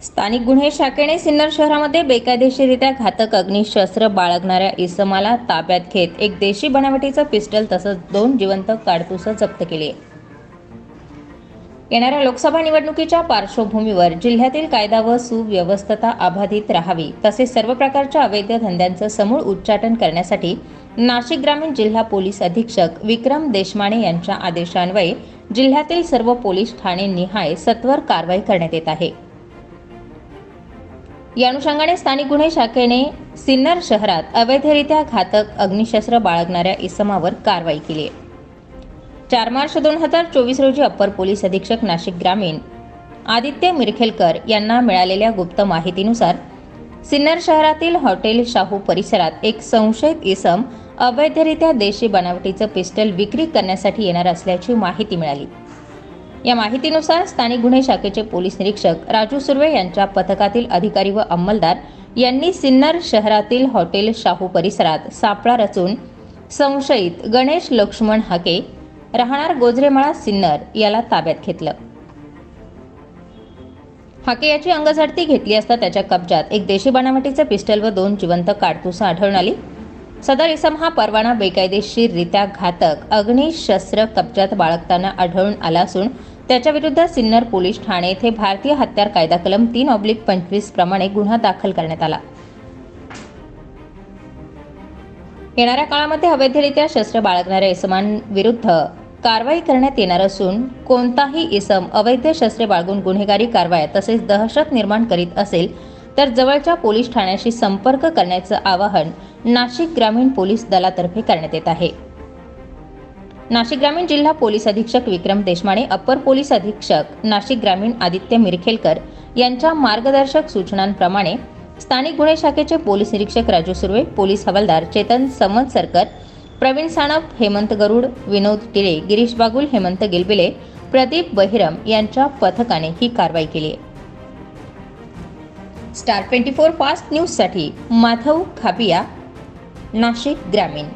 स्थानिक गुन्हे शाखेने सिन्नर शहरामध्ये बेकायदेशीरित्या घातक अग्निशस्त्र बाळगणाऱ्या इसमाला ताब्यात घेत एक देशी बनावटीचं पिस्टल तसंच दोन जिवंत काडतुसं जप्त केली. येणाऱ्या लोकसभा निवडणुकीच्या पार्श्वभूमीवर जिल्ह्यातील कायदा व सुव्यवस्थता अबाधित राहावी तसेच सर्व प्रकारच्या अवैध धंद्यांचं समूळ उच्चाटन करण्यासाठी नाशिक ग्रामीण जिल्हा पोलीस अधीक्षक विक्रम देशमाने यांच्या आदेशान्वये जिल्ह्यातील सर्व पोलीस ठाणे निहाय सत्वर कारवाई करण्यात येत आहे. या अनुषंगाने स्थानिक गुन्हे शाखेने सिन्नर शहरात अवैधरित्या घातक अग्निशस्त्र बाळगणाऱ्या इसमावर कारवाई केली आहे. चार मार्च दोन हजार चोवीस रोजी अप्पर पोलीस अधीक्षक नाशिक ग्रामीण आदित्य मिरखेलकर यांना मिळालेल्या गुप्त माहितीनुसार सिन्नर शहरातील हॉटेल शाहू परिसरात एक संशयित इसम अवैधरित्या देशी बनावटीचं पिस्टल विक्री करण्यासाठी येणार असल्याची माहिती मिळाली. या माहितीनुसार स्थानिक गुन्हे शाखेचे पोलीस निरीक्षक राजू सुर्वे यांच्या पथकातील अधिकारी व अंमलदार यांनी सिन्नर शहरातील हॉटेल शाहू परिसरात सापळा रचून संशयित गणेश लक्ष्मण हाके राहणार गोजरेमाळा सिन्नर याला ताब्यात घेतलं. हाके याची अंगझडती घेतली असता त्याच्या कब्जात एक देशी बनावटीचं पिस्टल व दोन जिवंत काडतुसं आढळून आली. सदर इसम हा परवाना बेकायदेशीररित्या घातक अग्निशस्त्र कब्जात बाळगताना आढळून आला असून त्याच्या विरुद्ध सिन्नर पोलीस ठाणे येथे भारतीय हत्यार कायदा कलम तीन ऑब्लिक पंचवीस प्रमाणे गुन्हा दाखल करण्यात आला. येणाऱ्या काळामध्ये अवैधरित्या शस्त्र बाळगणाऱ्या इसमांविरुद्ध कारवाई करण्यात येणार असून कोणताही इसम अवैध शस्त्रे बाळगून गुन्हेगारी कारवाया तसेच दहशत निर्माण करीत असेल तर जवळच्या पोलीस ठाण्याशी संपर्क करण्याचं आवाहन नाशिक ग्रामीण पोलीस दलातर्फे करण्यात येत आहे. नाशिक ग्रामीण जिल्हा पोलीस अधीक्षक विक्रम देशमाने अप्पर पोलीस अधीक्षक नाशिक ग्रामीण आदित्य मिरखेलकर यांच्या मार्गदर्शक सूचनांप्रमाणे स्थानिक गुन्हे शाखेचे पोलीस निरीक्षक राजू सुर्वे पोलीस हवालदार चेतन समतसरकर प्रवीण साणप हेमंत गरुड विनोद टिळे गिरीश बागुल हेमंत गिलबिले प्रदीप बहिरम यांच्या पथकाने ही कारवाई केली आहे. स्टार ट्वेंटी फोर फास्ट न्यूजसाठी माधव खापिया नाशिक ग्रामीण.